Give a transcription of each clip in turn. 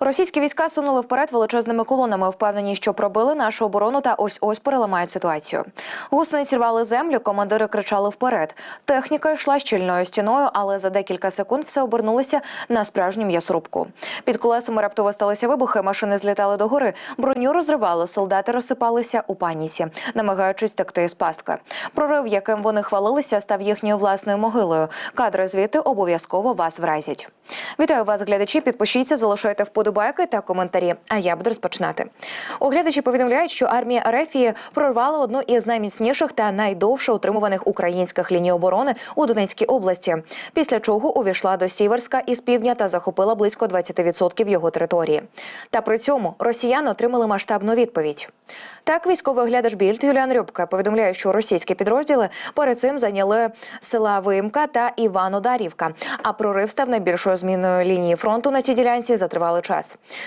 Російські війська сунули вперед величезними колонами, впевнені, що пробили нашу оборону та ось ось переламають ситуацію. Гусениці рвали землю, командири кричали вперед. Техніка йшла щільною стіною, але за декілька секунд все обернулося на справжню м'ясорубку. Під колесами раптово сталися вибухи, машини злітали догори, броню розривало, солдати розсипалися у паніці, намагаючись текти з пастки. Прорив, яким вони хвалилися, став їхньою власною могилою. Кадри звідти обов'язково вас вразять. Вітаю вас, глядачі. Підпишіться, залишайте вподобайки та коментарі. А я буду розпочинати. Оглядачі повідомляють, що армія Арефії прорвала одну із найміцніших та найдовше утримуваних українських ліній оборони у Донецькій області. Після чого увійшла до Сіверська із півдня та захопила близько 20% його території. Та при цьому росіяни отримали масштабну відповідь. Так, військовий оглядач Більд Юліан Рюбка повідомляє, що російські підрозділи перед цим зайняли села Вимка та Іванодарівка. А прорив став найбільшою зміною лінії фронту на цій ділянці за тривалий час.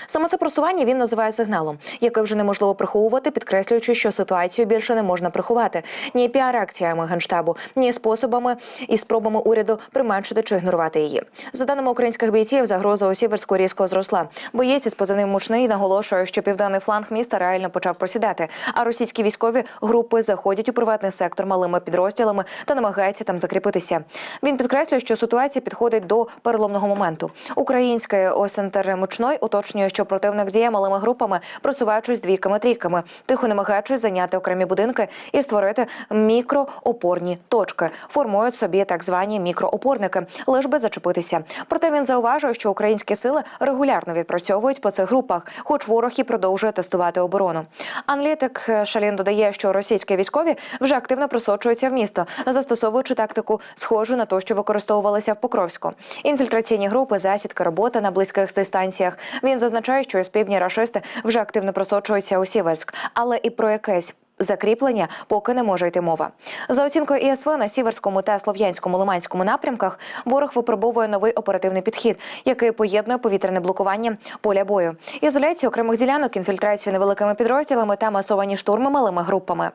Саме це просування він називає сигналом, який вже неможливо приховувати, підкреслюючи, що ситуацію більше не можна приховати ні піар-акціями генштабу, ні способами і спробами уряду применшити чи ігнорувати її. За даними українських бійців, загроза у Сіверську різко зросла. Боєць із позивним мучний наголошує, що південний фланг міста реально почав просідати. А російські військові групи заходять у приватний сектор малими підрозділами та намагаються там закріпитися. Він підкреслює, що ситуація підходить до переломного моменту. Український ОСНТР мучной уточнює, що противник діє малими групами, просуваючись двійками трійками, тихо намагаючись зайняти окремі будинки і створити мікроопорні точки. Формують собі так звані мікроопорники, лиш би зачепитися. Проте він зауважує, що українські сили регулярно відпрацьовують по цих групах, хоч ворог і продовжує тестувати оборону. Аналітик Шалін додає, що російські військові вже активно просочуються в місто, застосовуючи тактику, схожу на ту, що використовувалася в Покровську. Інфільтраційні групи, засідки, робота на близьких дистанціях. Він зазначає, що із півдня рашисти вже активно просочуються у Сіверськ, але і про якесь. Закріплення поки не може йти мова. За оцінкою ІСВ на сіверському та слов'янському лиманському напрямках ворог випробовує новий оперативний підхід, який поєднує повітряне блокування поля бою, ізоляцію окремих ділянок, інфільтрацію невеликими підрозділами та масовані штурми малими групами.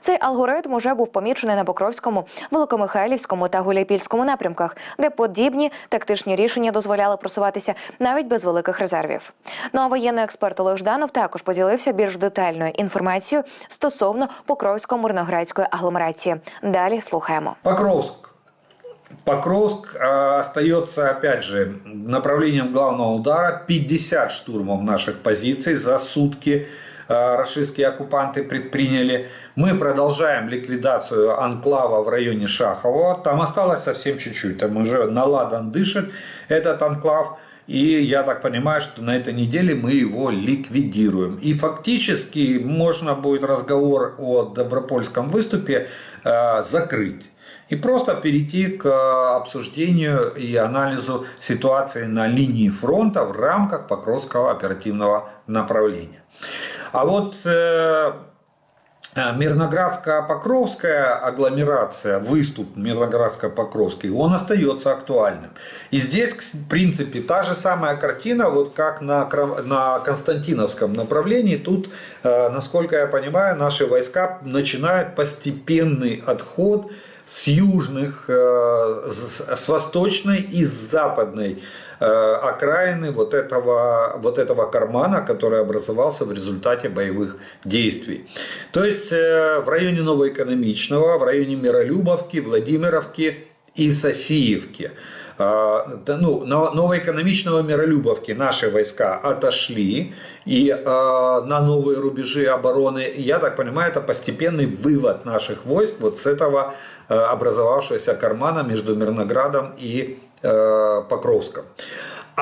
Цей алгоритм уже був помічений на Покровському, Великомихайлівському та Гуляйпільському напрямках, де подібні тактичні рішення дозволяли просуватися навіть без великих резервів. Ну а воєнний експерт Олег Жданов також поділився більш детальною інформацією стосовно Покровсько-Мирноградської агломерації. Далі слухаємо. Покровск. Покровск э, остается, опять же, направлением главного удара. 50 штурмов наших позиций за сутки э, российские оккупанты предприняли. Мы продолжаем ликвидацию анклава в районе Шахова. Там осталось совсем чуть-чуть. Там уже наладан дышит этот анклав. И я так понимаю, что на этой неделе мы его ликвидируем. И фактически можно будет разговор о Добропольском выступе э, закрыть. И просто перейти к обсуждению и анализу ситуации на линии фронта в рамках Покровского оперативного направления. А вот э, Мирноградско-Покровская агломерация, выступ Мирноградско-Покровский, он остается актуальным. И здесь, в принципе, та же самая картина, вот как на, на Константиновском направлении. Тут, э, насколько я понимаю, наши войска начинают постепенный отход с южных, э, с восточной и с западной э, окраины вот этого, вот этого кармана, который образовался в результате боевых действий. То есть э, в районе Новоэкономичного, в районе Миролюбовки, Владимировки и Софиевки. А, Ну, Новоэкономичного Миролюбовки наши войска отошли и а, на новые рубежи обороны, я так понимаю, это постепенный вывод наших войск вот с этого а, образовавшегося кармана между Мирноградом и э, Покровском.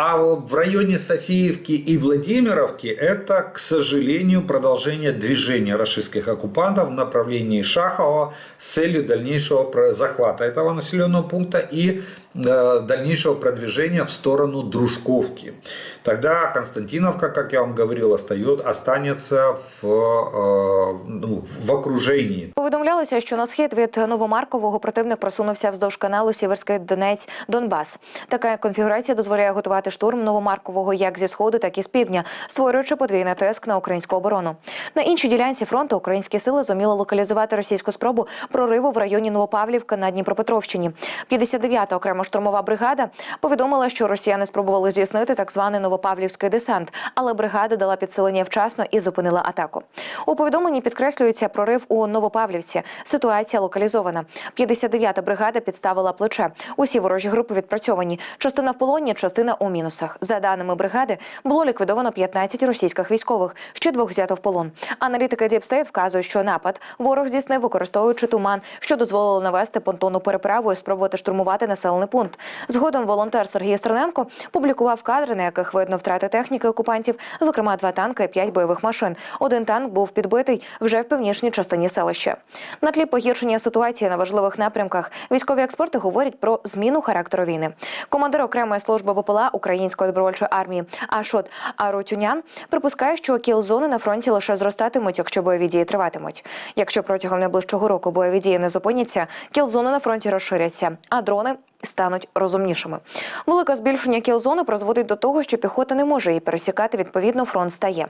А в районе Софиевки и Владимировки это, к сожалению, продолжение движения российских оккупантов в направлении Шахова с целью дальнейшего захвата этого населенного пункта и э, дальнейшего продвижения в сторону Дружковки. Тогда Константиновка, как я вам говорил, остает, останется в, э, ну, в окружении. Повідомлялося, що на схід від Новомаркового противник просунувся вздовж каналу Сіверський Донець Донбас. Така конфігурація дозволяє готувати штурм Новомаркового як зі сходу, так і з півдня, створюючи подвійний тиск на українську оборону. На іншій ділянці фронту українські сили зуміли локалізувати російську спробу прориву в районі Новопавлівка на Дніпропетровщині. 59-та окрема штурмова бригада повідомила, що росіяни спробували здійснити так званий новопавлівський десант, але бригада дала підсилення вчасно і зупинила атаку. У повідомленні підкреслюється прорив у Новопавлівці. Ситуація локалізована. 59-та бригада підставила плече. Усі ворожі групи відпрацьовані. Частина в полоні, частина у мінусах. За даними бригади, було ліквідовано 15 російських військових, ще двох взято в полон. Аналітики Діпстейт вказують, що напад ворог здійснив, використовуючи туман, що дозволило навести понтонну переправу і спробувати штурмувати населений пункт. Згодом волонтер Сергій Стерненко публікував кадри, на яких видно втрати техніки окупантів, зокрема два танки і п'ять бойових машин. Один танк був підбитий вже в північній частині селища. На тлі погіршення ситуації на важливих напрямках військові експерти говорять про зміну характеру війни. Командир окремої служби БПЛА Української добровольчої армії Ашот Арутюнян припускає, що кіл-зони на фронті лише зростатимуть, якщо бойові дії триватимуть. Якщо протягом найближчого року бойові дії не зупиняться, кіл-зони на фронті розширяться, а дрони стануть розумнішими. Велике збільшення кіл-зони призводить до того, що піхота не може її пересікати. Відповідно, фронт стає.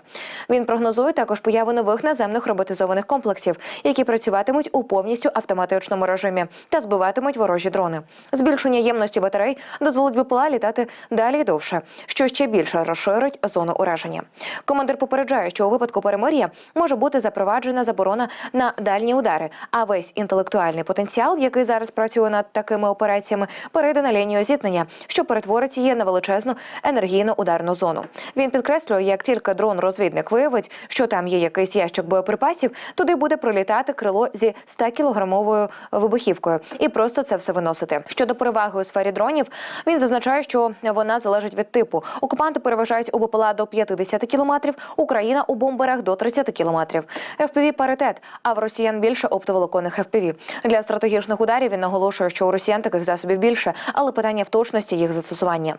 Він прогнозує також появу нових наземних роботизованих комплексів, які працюватимуть у повністю автоматичному режимі та збиватимуть ворожі дрони. Збільшення ємності батарей дозволить БПЛА літати далі і довше, що ще більше розширить зону ураження. Командир попереджає, що у випадку перемир'я може бути запроваджена заборона на дальні удари, а весь інтелектуальний потенціал, який зараз працює над такими операціями, перейде на лінію зіткнення, що перетворить її на величезну енергійну ударну зону. Він підкреслює, як тільки дрон-розвідник виявить, що там є якийсь ящик боєприпасів, туди буде прилітати крило зі 100 кілограмовою вибухівкою і просто це все виносити. Щодо переваги у сфері дронів, він зазначає, що вона залежить від типу. Окупанти переважають у БПЛА до 50 кілометрів, Україна у бомберах до 30 кілометрів. FPV – паритет, а в росіян більше оптоволоконних FPV. Для стратегічних ударів він наголошує, що у росіян таких засобів більше, але питання в точності їх застосування.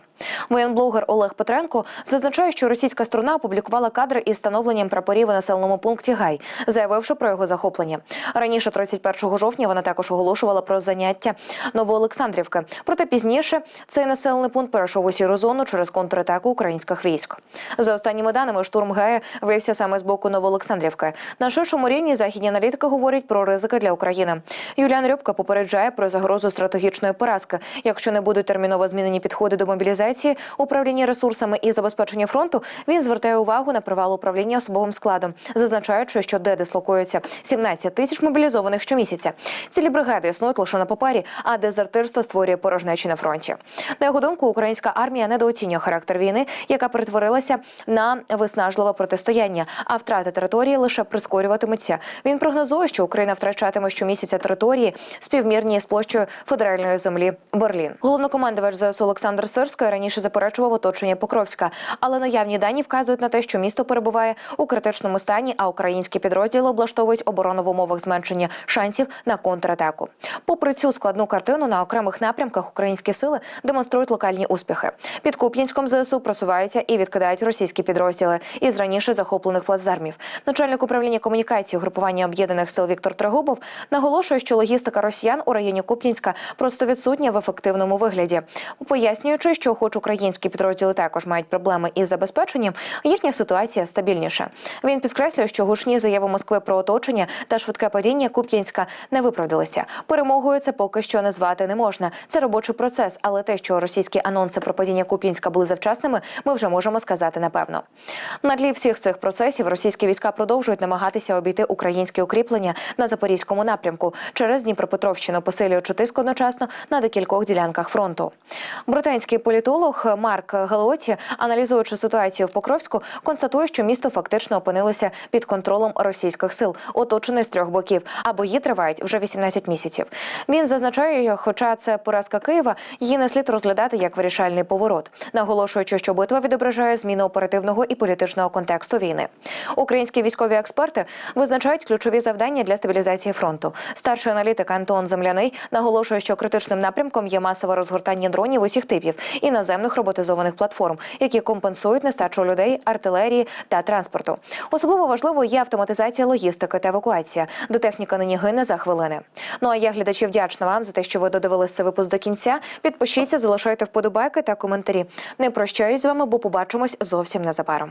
Воєнблогер Олег Петренко зазначає, що російська сторона опублікувала кадри із встановленням прапорів у населеному пункті Гай, заявивши про його захоплення. Раніше, 31 жовтня, вона також оголошувала про заняття Новоолександрівки. Проте пізніше цей населений пункт перейшов у сіру зону через контратаку українських військ. За останніми даними, штурм Гая виявся саме з боку Новоолександрівки. На ширшому рівні західні аналітики говорять про ризики для України. Юліан Рябко попереджає про загрозу стратегічної поразки, якщо не будуть терміново змінені підходи до мобілізації, управління ресурсами і забезпечення фронту. Він звертає увагу на провал управління особовим складом, зазначаючи, що де дислокується 17 тисяч мобілізованих щомісяця. Цілі бригади існують лише на папері, а дезертирство створює порожнечі на фронті. На його думку, українська армія недооцінює характер війни, яка перетворилася на виснажливе протистояння, а втрати території лише прискорюватимуться. Він прогнозує, що Україна втрачатиме щомісяця території співмірні з площею федеральної землі Берлін. Головнокомандувач ЗСУ Олександр Сирський раніше заперечував оточення Покровська, але наявні дані вказують на те, що місто перебуває у критичному стані, а українські підрозділи облаштовують оборону в умовах зменшення шансів на контратаку. Попри цю складну картину на окремих напрямках українські сили демонструють локальні успіхи. Під Куп'янськом ЗСУ просуваються і відкидають російські підрозділи із раніше захоплених плацдармів. Начальник управління комунікації групування об'єднаних сил Віктор Трегубов наголошує, що логістика росіян у районі Куп'янська просто відсутня в ефективному вигляді, пояснюючи, що, хоч українські підрозділи також мають проблеми із забезпеченням, їхня ситуація стабільніша. Він підкреслює, що гучні заяви Москви про оточення та швидке падіння Куп'янська не виправдалися. Перемогою це поки що назвати не можна. Це робочий процес, але те, що російські анонси про падіння Куп'янська були завчасними, ми вже можемо сказати напевно. На тлі всіх цих процесів російські війська продовжують намагатися обійти українські укріплення на запорізькому напрямку через Дніпропетровщину, посилюючи тиск одночасно на декількох ділянках фронту. Британський політолог Марк Галоті, аналізуючи ситуацію в Покровську, констатує, що місто фактично опинилося під контролем російських сил, оточене з трьох боків, а бої тривають вже 18 місяців. Він зазначає, хоча це поразка Києва, її не слід розглядати як вирішальний поворот, наголошуючи, що битва відображає зміну оперативного і політичного контексту війни. Українські військові експерти визначають ключові завдання для стабілізації фронту. Старший аналітик Антон Земляний наголошує, що критичним напрямком є масове розгортання дронів усіх типів і наземних роботизованих платформ, які компенсують нестачу людей, артилерії та транспорту. Особливо важливо є автоматизація логістики та евакуація, де техніка нині гине за хвилини. Ну а я глядачі вдячна вам за те, що ви додивилися цей випуск до кінця. Підпишіться, залишайте вподобайки та коментарі. Не прощаюсь з вами, бо побачимось зовсім незабаром.